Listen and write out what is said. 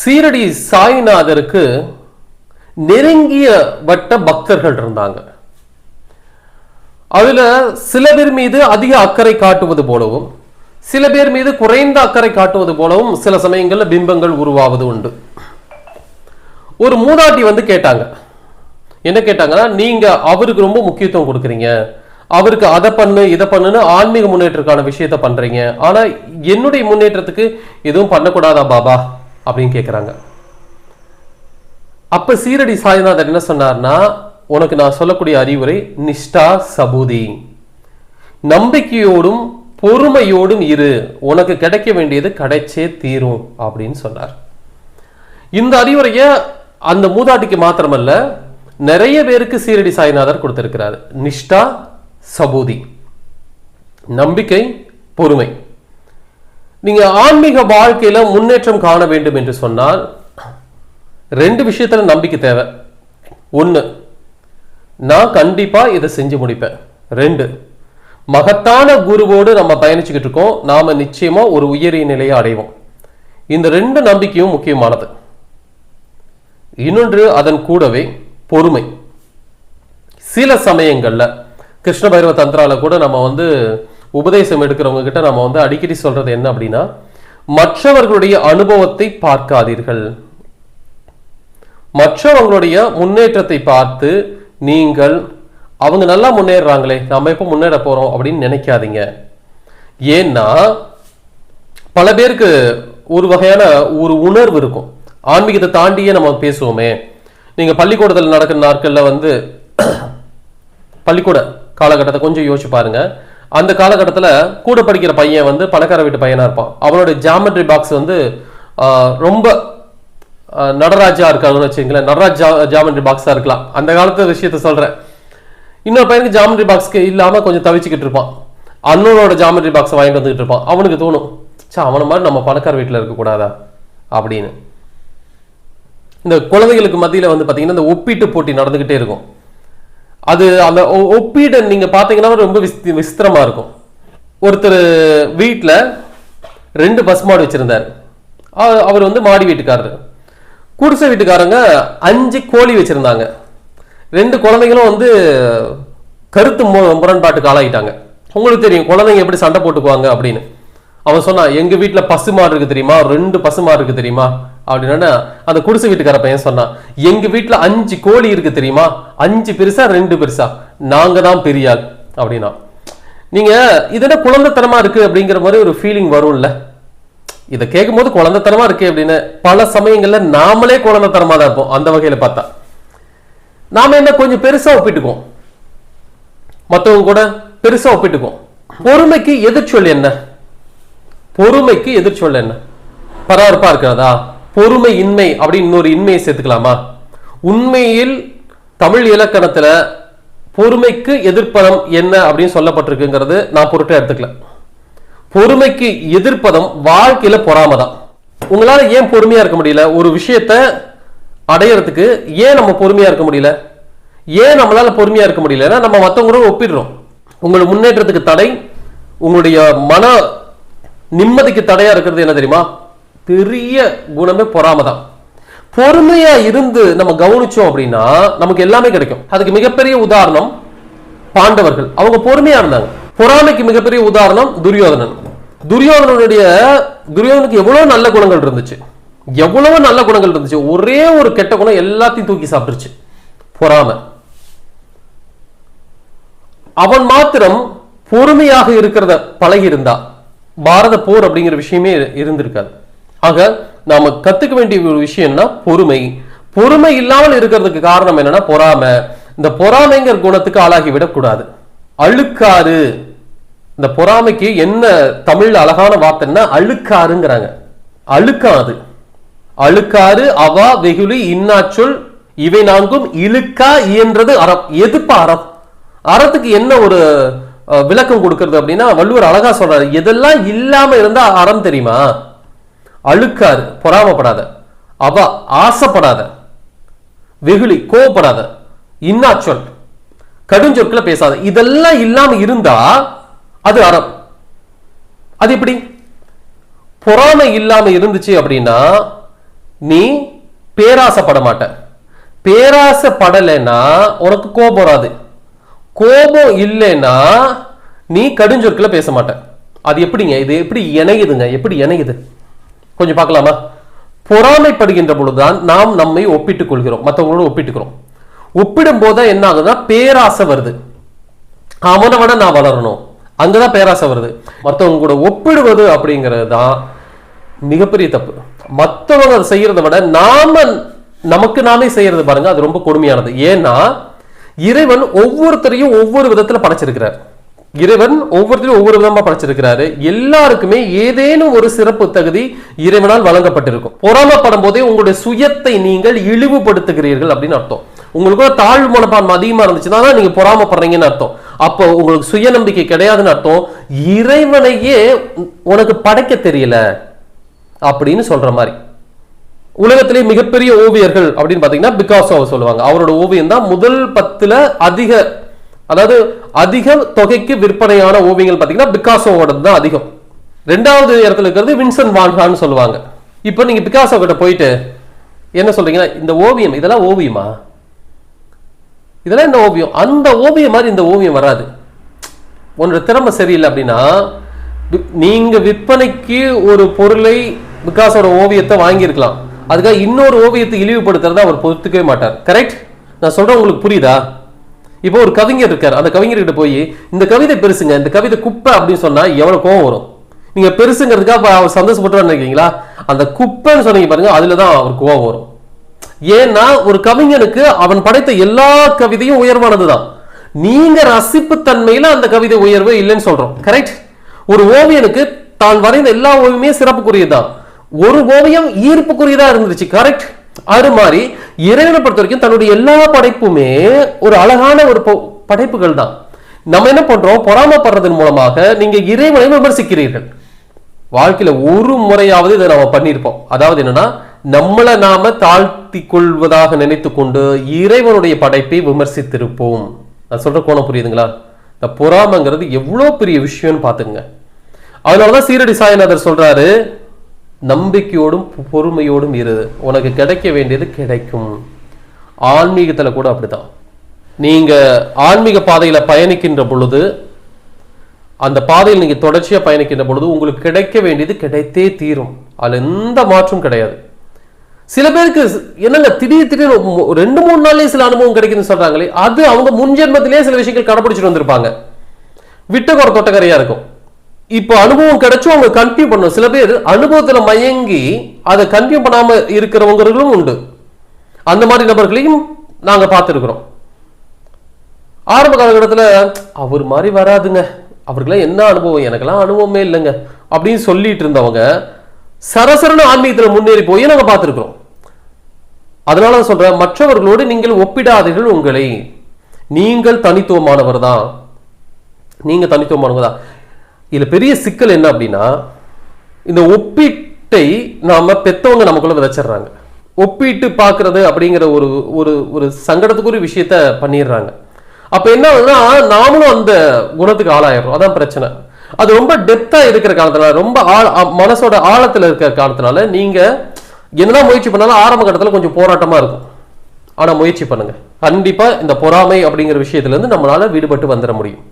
சீரடி சாய்நாதருக்கு நெருங்கிய வட்ட பக்தர்கள் இருந்தாங்க. அதுல சில பேர் மீது அதிக அக்கறை காட்டுவது போலவும் சில பேர் மீது குறைந்த அக்கறை காட்டுவது போலவும் சில சமயங்களில் பிம்பங்கள் உருவாவது உண்டு. ஒரு மூதாட்டி வந்து கேட்டாங்க. என்ன கேட்டாங்கன்னா நீங்க அவருக்கு ரொம்ப முக்கியத்துவம் கொடுக்குறீங்க. அவருக்கு அதை பண்ணு இதை பண்ணுன்னு ஆன்மீக முன்னேற்றத்துக்கான விஷயத்த பண்றீங்க. ஆனா என்னுடைய முன்னேற்றத்துக்கு எதுவும் பண்ணக்கூடாதா பாபா? அப்படின்னு கேட்குறாங்க அப்போ சீரடி சாய்நாதர் என்ன சொன்னார்னா உனக்கு நான் சொல்லக்கூடிய அறிவுரை நிஷ்டா சபூதி. நம்பிக்கையோடும் பொறுமையோடும் இரு. உனக்கு கிடைக்க வேண்டியது கிடைச்சே தீரும் அப்படின்னு சொன்னார். இந்த அறிவுரையை அந்த மூதாட்டிக்கு மாத்திரமல்ல நிறைய பேருக்கு சீரடி சாய்நாதர் கொடுத்திருக்கிறார். நிஷ்டா சபூதி. நம்பிக்கை பொறுமை. நீங்க ஆன்மீக வாழ்க்கையில முன்னேற்றம் காண வேண்டும் என்று சொன்னால் ரெண்டு விஷயத்துல நம்பிக்கை தேவை. ஒன்று நான் கண்டிப்பா இதை செஞ்சு முடிப்பேன். ரெண்டு மகத்தான குருவோடு நம்ம பயணிச்சுக்கிட்டு இருக்கோம். நாம நிச்சயமா ஒரு உயரிய நிலையை அடைவோம். இந்த ரெண்டு நம்பிக்கையும் முக்கியமானது. இன்னொன்று அதன் கூடவே பொறுமை. சில சமயங்களில் கிருஷ்ண பைரவ தந்திரால கூட நம்ம வந்து உபதேசம் எடுக்கிறவங்க கிட்ட நம்ம வந்து அடிக்கடி சொல்றது என்ன அப்படின்னா மற்றவர்களுடைய அனுபவத்தை பார்க்காதீர்கள். மற்றவங்களுடைய முன்னேற்றத்தை பார்த்து நீங்கள் அவங்க நல்லா முன்னேறுறாங்களே நம்ம எப்போ முன்னேற போறோம் அப்படின்னு நினைக்காதீங்க. ஏன்னா பல பேருக்கு ஒரு வகையான ஒரு உணர்வு இருக்கும். ஆன்மீகத்தை தாண்டியே நம்ம பேசுவோமே. நீங்க பள்ளிக்கூடத்தில் நடக்கிற நாட்கள்ல வந்து பள்ளிக்கூட காலகட்டத்தை கொஞ்சம் யோசிச்சு பாருங்க. அந்த காலகட்டத்தில் கூட படிக்கிற பையன் வந்து பணக்கார வீட்டு பையனாக இருப்பான். அவனோட ஜாமெட்ரி பாக்ஸ் வந்து ரொம்ப நடராஜா இருக்காங்கன்னு வச்சுங்களேன் நடராஜ் ஜாமெட்ரி பாக்ஸாக இருக்கலாம். அந்த காலத்து விஷயத்த சொல்கிறேன் இன்னொரு பையனுக்கு ஜாமெட்ரி பாக்ஸ்க்கு இல்லாமல் கொஞ்சம் தவிச்சுக்கிட்டு இருப்பான். அண்ணனோட ஜாமெட்ரி பாக்ஸ் வாங்கிட்டு வந்துகிட்டு இருப்பான். அவனுக்கு தோணும் சா அவனை மாதிரி நம்ம பணக்கார வீட்டில் இருக்கக்கூடாதா அப்படின்னு. இந்த குழந்தைகளுக்கு மத்தியில் வந்து பார்த்திங்கன்னா இந்த ஒப்பீட்டு போட்டி நடந்துக்கிட்டே இருக்கும். அது அந்த ஒ- ஒப்பீடு நீங்கள் பார்த்தீங்கன்னா ரொம்ப விஸ்தி விஸ்திரமா இருக்கும். ஒருத்தர் வீட்டில் ரெண்டு பஸ் மாடு வச்சுருந்தார். அவர் வந்து மாடி வீட்டுக்காரர். குடிசை வீட்டுக்காரங்க அஞ்சு கோழி வச்சிருந்தாங்க. ரெண்டு குழந்தைங்களும் வந்து கருத்து மு- முரண்பாட்டுக்கு ஆளாயிட்டாங்க. உங்களுக்கு தெரியும் குழந்தைங்க எப்படி சண்டை போட்டுக்குவாங்க? அப்படின்னு. அவன் சொன்னான் எங்கள் வீட்டில் பசு மாடு இருக்குது தெரியுமா? ரெண்டு பசு மாடு இருக்குது தெரியுமா? அப்படின்னா அந்த குடிசை வீட்டுக்கார பையன் சொன்னான் எங்கள் வீட்டில் அஞ்சு கோழி இருக்குது தெரியுமா? அஞ்சு பெருசா ரெண்டு பெருசா. நாங்க தான் பெரிய ஆள் அப்படின்னா. நீங்க இதென்ன குழந்தைத்தனமா இருக்கு அப்படிங்கிற மாதிரி ஒரு ஃபீலிங் வரும்ல. இதை கேட்கும்போது குழந்தைத்தனமா இருக்கு அப்படின்னு. பல சமயங்கள்ல நாமளே குழந்தைத்தனமா தான் இருப்போம். அந்த வகையில பார்த்தா. நாம என்ன கொஞ்சம் பெருசா ஒப்பிட்டுக்குவோம். மத்தவங்க கூட பெருசா ஒப்பிட்டுக்குவோம். பொறுமைக்கு எதிர்ச்சொல் என்ன? பொறுமைக்கு எதிர்ச்சொல் என்ன? பரபரப்பா இருக்கிறதா? பொறுமை இன்மை அப்படின்னு இன்னொரு இன்மையை சேர்த்துக்கலாமா? உண்மையில் தமிழ் இலக்கணத்துல பொறுமைக்கு எதிர்ப்பதம் என்ன அப்படின்னு சொல்லப்பட்டிருக்குங்கிறது நான் பொருட்டை எடுத்துக்கல. பொறுமைக்கு எதிர்ப்பதம் வாழ்க்கையில பொறாமை தான் உங்களால ஏன் பொறுமையா இருக்க முடியல? ஒரு விஷயத்த அடையறதுக்கு ஏன் நம்ம பொறுமையா இருக்க முடியல? ஏன் நம்மளால பொறுமையா இருக்க முடியலன்னா நம்ம மற்றவங்களோட ஒப்பிடுறோம். உங்கள் முன்னேற்றத்துக்கு தடை உங்களுடைய மன நிம்மதிக்கு தடையா இருக்கிறது என்ன தெரியுமா? பெரிய குணமே பொறாமை தான் பொறுமையா இருந்து நம்ம கவனிச்சோம் அப்படின்னா நமக்கு எல்லாமே கிடைக்கும். அதுக்கு மிகப்பெரிய உதாரணம் பாண்டவர்கள். அவங்க பொறுமையா இருந்தாங்க. பொறாமைக்கு மிகப்பெரிய உதாரணம் துரியோதனன். துரியோதனனுடைய துரியோதனுக்கு எவ்வளவு நல்ல குணங்கள் இருந்துச்சு. எவ்வளவு நல்ல குணங்கள் இருந்துச்சு. ஒரே ஒரு கெட்ட குணம் எல்லாத்தையும் தூக்கி சாப்பிட்டுருச்சு. பொறாமை. அவன் மாத்திரம் பொறுமையாக இருக்கிறத பழகி இருந்தா பாரத போர் அப்படிங்கிற விஷயமே இருந்திருக்காது. ஆக நாம கத்துக்க வேண்டிய ஒரு விஷயம்னா பொறுமை. பொறுமை இல்லாமல் இருக்கிறதுக்கு காரணம் என்னன்னா பொறாமை. இந்த பொறாமைங்கிற குணத்துக்கு ஆளாகி விடக்கூடாது. அழுக்காறு. இந்த பொறாமைக்கு என்ன தமிழ் அழகான வார்த்தைன்னா அழுக்காருங்கிறாங்க அழுக்காது. அழுக்காறு அவா வெகுளி இன்னாச்சொல் இவை நான்கும் இழுக்கா இயன்றது அறம். எதுப்பா அறம்? அறத்துக்கு என்ன ஒரு அஹ், விளக்கம் கொடுக்கறது அப்படின்னா வள்ளுவர் அழகா சொல்றாரு எதெல்லாம் இல்லாம இருந்தா அறம் தெரியுமா? அழுக்காறு பொறாமப்படாத. அவ ஆசைப்படாத. வெகுளி கோவப்படாத. இன்னாச்சொல் கடுஞ்சொற்களை பேசாத. இதெல்லாம் இல்லாம இருந்தா அது அறம். அது எப்படி? பொறாமை இல்லாம இருந்துச்சு அப்படின்னா நீ பேராசைப்பட மாட்ட. பேராசைப்படலைன்னா உனக்கு கோபம் வராது. கோபம் இல்லைன்னா நீ கடுஞ்சொற்களை பேச மாட்ட. அது எப்படிங்க? இது எப்படி இணையுதுங்க? எப்படி இணையுது? கொஞ்சம் பார்க்கலாமா? பொறாமைப்படுகின்ற பொழுதுதான் நாம் நம்மை ஒப்பிட்டுக் கொள்கிறோம் மற்றவங்களோட ஒப்பிட்டுக்கிறோம். ஒப்பிடும் போது என்ன ஆகுதுன்னா பேராசை வருது. அவனை விட நான் வளரணும். அங்கதான் பேராசை வருது. மற்றவங்க கூட ஒப்பிடுவது அப்படிங்கிறது தான் மிகப்பெரிய தப்பு. மற்றவங்க அதை செய்யறதை விட நாம நமக்கு நாமே செய்யறது பாருங்க அது ரொம்ப கொடுமையானது. ஏன்னா இறைவன் ஒவ்வொருத்தரையும் ஒவ்வொரு விதத்துல படைச்சிருக்கிறார். இறைவன் ஒவ்வொருத்தரையும் ஒவ்வொரு விதமா படைச்சிருக்கிறாரு. எல்லாருக்குமே ஏதேனும் ஒரு சிறப்பு தகுதி இறைவனால் வழங்கப்பட்டிருக்கும். பொறாமப்படும் போதே உங்களுடைய சுயத்தை நீங்கள் இழிவுபடுத்துகிறீர்கள் அப்படின்னு அர்த்தம். உங்களுக்கு ஒரு தாழ்வு மனப்பான்மை அதிகமா இருந்துச்சுன்னா நீங்க பொறாமப்படுறீங்கன்னு அர்த்தம். அப்போ உங்களுக்கு சுயநம்பிக்கை கிடையாதுன்னு அர்த்தம். இறைவனையே உனக்கு படைக்க தெரியல அப்படின்னு சொல்ற மாதிரி. உலகத்திலே மிகப்பெரிய ஓவியர்கள் அப்படின்னு பாத்தீங்கன்னா பிகாசோ சொல்லுவாங்க. அவரோட ஓவியம் தான் முதல் பத்துல அதிக அதாவது அதிக தொகைக்கு விற்பனையான ஓவியங்கள் பார்த்தீங்கன்னா பிகாசோவோட தான் அதிகம். ரெண்டாவது இடத்துல இருக்கிறது வின்சன் வான்ஹான்னு சொல்லுவாங்க. இப்போ நீங்கள் பிகாசோ கிட்ட போயிட்டு என்ன சொல்றீங்கன்னா இந்த ஓவியம் இதெல்லாம் ஓவியமா? இதெல்லாம் என்ன ஓவியம்? அந்த ஓவியம் மாதிரி இந்த ஓவியம் வராது. உன்னோட திறமை சரியில்லை அப்படின்னா நீங்கள் நீங்க விற்பனைக்கு ஒரு பொருளை பிகாஸோட ஓவியத்தை வாங்கியிருக்கலாம். அதுக்காக இன்னொரு ஓவியத்தை இழிவுபடுத்துறத அவர் பொறுத்துக்கவே மாட்டார். கரெக்ட் நான் சொல்றேன் உங்களுக்கு புரியுதா? இப்போ ஒரு கவிஞர் இருக்கார். அந்த கவிஞர்கிட்ட போய் இந்த கவிதை பெருசுங்க இந்த கவிதை குப்பை அப்படின்னு சொன்னா எவ்வளவு கோவம் வரும்? நீங்க பெருசுங்கிறதுக்காக அவர் சந்தோஷப்பட்டு நினைக்கிறீங்களா? அந்த குப்பைன்னு சொன்னீங்க பாருங்க அதுல தான் அவர் கோவம் வரும். ஏன்னா ஒரு கவிஞனுக்கு அவன் படைத்த எல்லா கவிதையும் உயர்வானதுதான். நீங்க ரசிப்பு தன்மையில அந்த கவிதை உயர்வு இல்லைன்னு சொல்றோம். கரெக்ட் ஒரு ஓவியனுக்கு தான் வரைந்த எல்லா ஓவியமே சிறப்புக்குரியதுதான். ஒரு ஓவியம் ஈர்ப்புக்குரியதா இருந்துச்சு கரெக்ட் அது மாதிரி இறைவனை பொறுத்த வரைக்கும் தன்னுடைய எல்லா படைப்புமே ஒரு அழகான ஒரு படைப்புகள் தான். நம்ம என்ன பண்றோம்? பொறாமப்படுறதன் மூலமாக நீங்க இறைவனை விமர்சிக்கிறீர்கள். வாழ்க்கையில ஒரு முறையாவது இதை நாம பண்ணியிருப்போம். அதாவது என்னன்னா நம்மளை நாம தாழ்த்தி கொள்வதாக நினைத்து கொண்டு இறைவனுடைய படைப்பை விமர்சித்திருப்போம். நான் சொல்ற கோணம் புரியுதுங்களா? இந்த பொறாமைங்கிறது எவ்வளவு பெரிய விஷயம்னு பாத்துங்க அதனாலதான் சீரடி சாயநாதர் சொல்றாரு நம்பிக்கையோடும் பொறுமையோடும் இரு. உனக்கு கிடைக்க வேண்டியது கிடைக்கும். ஆன்மீகத்தில் கூட அப்படிதான் நீங்கள் ஆன்மீக பாதையில் பயணிக்கின்ற பொழுது அந்த பாதையில் நீங்கள் தொடர்ச்சியாக பயணிக்கின்ற பொழுது உங்களுக்கு கிடைக்க வேண்டியது கிடைத்தே தீரும். அதில் எந்த மாற்றும் கிடையாது. சில பேருக்கு என்னங்க திடீர் திடீர் ரெண்டு மூணு நாள்லேயே சில அனுபவம் கிடைக்குதுன்னு சொல்கிறாங்களே அது அவங்க முன்ஜென்மத்திலேயே சில விஷயங்கள் கடைப்பிடிச்சிட்டு வந்திருப்பாங்க. விட்டகோர தொட்டக்கரையாக இருக்கும். இப்போ அனுபவம் கிடைச்சும் அவங்க கன்டினியூ பண்ணும் சில பேர் அனுபவத்துல மயங்கி அதை கன்டினியூ பண்ணாம இருக்கிறவங்களும் உண்டு. அந்த மாதிரி நபர்களையும் நாங்க பார்த்திருக்கிறோம். ஆரம்ப காலகட்டத்துல அவர் மாதிரி வராதுங்க. அவருக்கெல்லாம் என்ன அனுபவம்? எனக்கெல்லாம் அனுபவமே இல்லைங்க. அப்படின்னு சொல்லிட்டு இருந்தவங்க சரசரன ஆன்மீகத்துல முன்னேறி போய் நாங்க பார்த்துருக்குறோம். அதனால நான் சொல்றேன் மற்றவர்களோடு நீங்கள் ஒப்பிடாதீர்கள் உங்களை. நீங்கள் தனித்துவமானவர் தான். நீங்க தனித்துவமானவங்க தான். இதில் பெரிய சிக்கல் என்ன அப்படின்னா இந்த ஒப்பீட்டை நாம் பெத்தவங்க நமக்குள்ளே விதைச்சிடுறாங்க. ஒப்பிட்டு பார்க்குறது அப்படிங்கிற ஒரு ஒரு ஒரு சங்கடத்துக்குரிய விஷயத்த பண்ணிடுறாங்க. அப்போ என்ன ஆகுதுன்னா நாமளும் அந்த குணத்துக்கு ஆளாயிடுறோம். அதான் பிரச்சனை. அது ரொம்ப டெப்த்தாக இருக்கிற காலத்தினால ரொம்ப ஆழ மனசோட ஆழத்தில் இருக்கிற காலத்தினால நீங்கள் என்னதான் முயற்சி பண்ணாலும் ஆரம்ப கட்டத்தில் கொஞ்சம் போராட்டமாக இருக்கும். ஆனால் முயற்சி பண்ணுங்கள் கண்டிப்பாக இந்த பொறாமை அப்படிங்கிற விஷயத்துலேருந்து நம்மளால் விடுபட்டு வந்துட முடியும்.